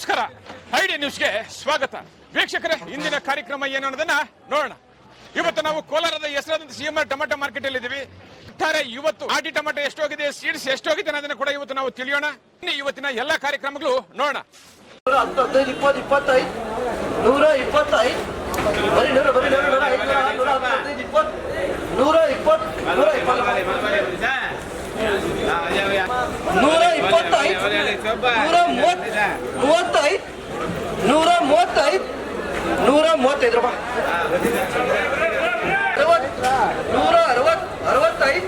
ನಮಸ್ಕಾರ. ಐಡಿ ನ್ಯೂಸ್ಗೆ ಸ್ವಾಗತ. ವೀಕ್ಷಕರೇ ಇಂದಿನ ಕಾರ್ಯಕ್ರಮ ಏನು ಅನ್ನೋದನ್ನ ನೋಡೋಣ. ಇವತ್ತು ನಾವು ಕೋಲಾರದ ಹೆಸರಾದಂತ C M R tomato market ಅಲ್ಲಿ ಇದೀವಿ ಒಟ್ಟಾರೆ ಇವತ್ತು ಆಟಿ ಟೊಮೆಟೊ ಎಷ್ಟೋಗಿದೆ ಸೀಡ್ಸ್ ಎಷ್ಟೋಗಿದೆ ಅನ್ನೋದನ್ನ ಕೂಡ ಇವತ್ತು ನಾವು ತಿಳಿಯೋಣ. ಇನ್ನು ಇವತ್ತಿನ ಎಲ್ಲಾ ಕಾರ್ಯಕ್ರಮಗಳು ನೋಡೋಣ. ನೂರ ಹತ್ತು ಹದಿನೈದು ಇಪ್ಪತ್ತು ಇಪ್ಪತ್ತೈದು ನೂರ ಇಪ್ಪತ್ತೈದು ಬರೀ ನೂರ ಬರೀ ನೂರ ನೂರ ಐದು ನೂರ ನೂರ ಇಪ್ಪತ್ತು ನೂರ ಇಪ್ಪತ್ತು ನೂರ ಇಪ್ಪತ್ತು. ನೂರ ಇಪ್ಪತ್ತೈದು ನೂರ ಮೂವತ್ತು ಮೂವತ್ತೈದು ನೂರ ಮೂವತ್ತೈದು ನೂರ ಮೂವತ್ತೈದು ರೂಪಾಯಿ ಅರವತ್ತು ನೂರ ಅರವತ್ತು ಅರವತ್ತೈದು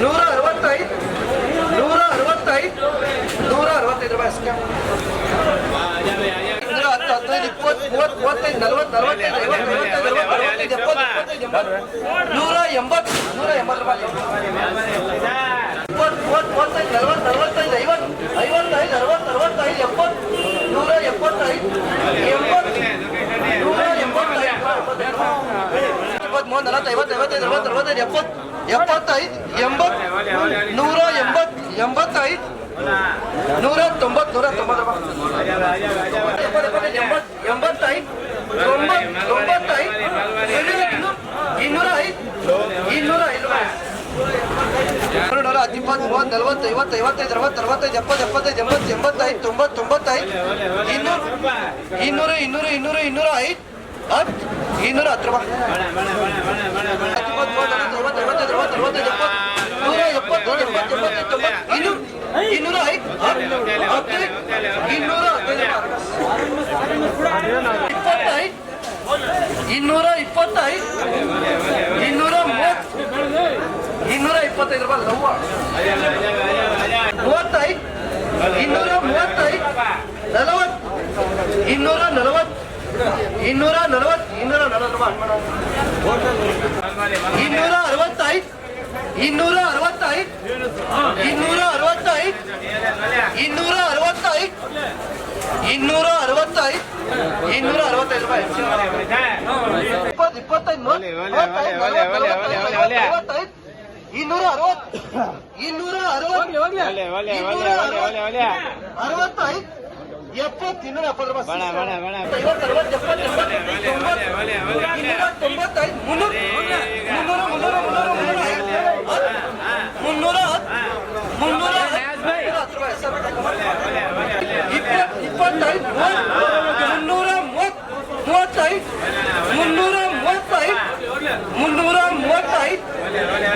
ನೂರ ಅರವತ್ತೈದು ನೂರ ಅರವತ್ತೈದು ನೂರ ಅರವತ್ತೈದು ರೂಪಾಯಿ ಅಷ್ಟೇ ನೂರ ಹತ್ತು ಹದಿನೈದು ಇಪ್ಪತ್ತು ಮೂವತ್ತು ಮೂವತ್ತೈದು ನಲವತ್ತು ನಲವತ್ತೈದು ಐವತ್ತು ಐವತ್ತೈದು ಅರವತ್ತು ಅರವತ್ತೈದು ಎಪ್ಪತ್ತು ಎಪ್ಪತ್ತೈದು ಎಂಬತ್ತು ನೂರ ಎಂಬತ್ತು ನೂರ ಎಂಬತ್ತು ರೂಪಾಯಿ ಇಪ್ಪತ್ತು ಮೂವತ್ತು ಮೂವತ್ತೈದು ನಲವತ್ತು ನಲವತ್ತೈದು ಐವತ್ತು ಐವತ್ತೈದು ಅರವತ್ತು ಅರವತ್ತೈದು ಎಪ್ಪತ್ತು ನೂರ ಎಪ್ಪತ್ತೈದು ಎಂಬತ್ತು ನೂರ ಎಂಬತ್ತೈದು ಇಪ್ಪತ್ತು ಮೂವತ್ತು ನಲವತ್ತು ಐವತ್ತು ಐವತ್ತೈದು ಅರವತ್ತು ಅರವತ್ತೈದು ಎಪ್ಪತ್ತು ಎಪ್ಪತ್ತೈದು ಎಂಬತ್ತು ನೂರ ಎಂಬತ್ತು ಎಂಬತ್ತೈದು ನೂರ ತೊಂಬತ್ತು ನೂರ ತೊಂಬತ್ತು ಮೂವತ್ತು ನಲವತ್ತು ಐವತ್ತು ಐವತ್ತೈದು ಅರವತ್ತು ಅರವತ್ತೈದು ಎಪ್ಪತ್ತು ಎಪ್ಪತ್ತೈದು ಎಂಬತ್ತು ಎಂಬತ್ತೈದು ತೊಂಬತ್ತು ತೊಂಬತ್ತೈದು ಇನ್ನೂರು ಇನ್ನೂರು ಇನ್ನೂರು ಇನ್ನೂರು ಇನ್ನೂರ ಐದು ಹತ್ತು ಇನ್ನೂರ ಹತ್ತು ರೂಪಾಯಿ ನೂರ ಎಪ್ಪತ್ತು ಎಂಬತ್ತೈದು ತೊಂಬತ್ತು ಇನ್ನೂರು ಇನ್ನೂರ ಐದು ಇನ್ನೂರ ಇಪ್ಪತ್ತೈದು ಇನ್ನೂರ ಇಪ್ಪತ್ತೈದು ಮೂವತ್ತೈದು ಇನ್ನೂರ ಮೂವತ್ತೈದು ನಲವತ್ತು ಇನ್ನೂರ ನಲವತ್ತು ಇನ್ನೂರ ನಲವತ್ತು ಇನ್ನೂರ ನಲವತ್ತು ಇನ್ನೂರ ಅರವತ್ತೈದು ಇನ್ನೂರ ಅರವತ್ತೈದು ಇನ್ನೂರ ಅರವತ್ತೈದು ಇನ್ನೂರ ಅರವತ್ತೈದು ಇನ್ನೂರ ಅರವತ್ತೈದು ಇನ್ನೂರ ಅರವತ್ತೈದು ರೂಪಾಯಿ ಇಪ್ಪತ್ತು ಇಪ್ಪತ್ತೈದು ಇನ್ನೂರ ಅರವತ್ತು ಇನ್ನೂರ ಅರವತ್ತು ಇನ್ನೂರ ಅರವತ್ತು ಅರವತ್ತೈದು ಎಪ್ಪತ್ತು ಇನ್ನೂರ ಎಪ್ಪತ್ತು ರೂಪಾಯಿ ಐವತ್ತು ಅರವತ್ತು ಎಪ್ಪತ್ತು ಎಂಬತ್ತು ತೊಂಬತ್ತು ಇನ್ನೂರ ತೊಂಬತ್ತೈದು ಮುನ್ನೂರು ಮುನ್ನೂರ ಮುನ್ನೂರ ಮುನ್ನೂರ ಮುನ್ನೂರ ಐದು ಮುನ್ನೂರ ಹತ್ತು ಮುನ್ನೂರ ಹತ್ತು ರೂಪಾಯಿ ಇಪ್ಪತ್ತು ಇಪ್ಪತ್ತೈದು ಮೂವತ್ತು ಮುನ್ನೂರ ಮೂವತ್ತು ಮೂವತ್ತೈದು ಮುನ್ನೂರ ಮೂವತ್ತೈದು ಮುನ್ನೂರ ಮೂವತ್ತೈದು ಮುನ್ನೂರ ಮೂವತ್ತೈದು ರೂಪಾಯಿ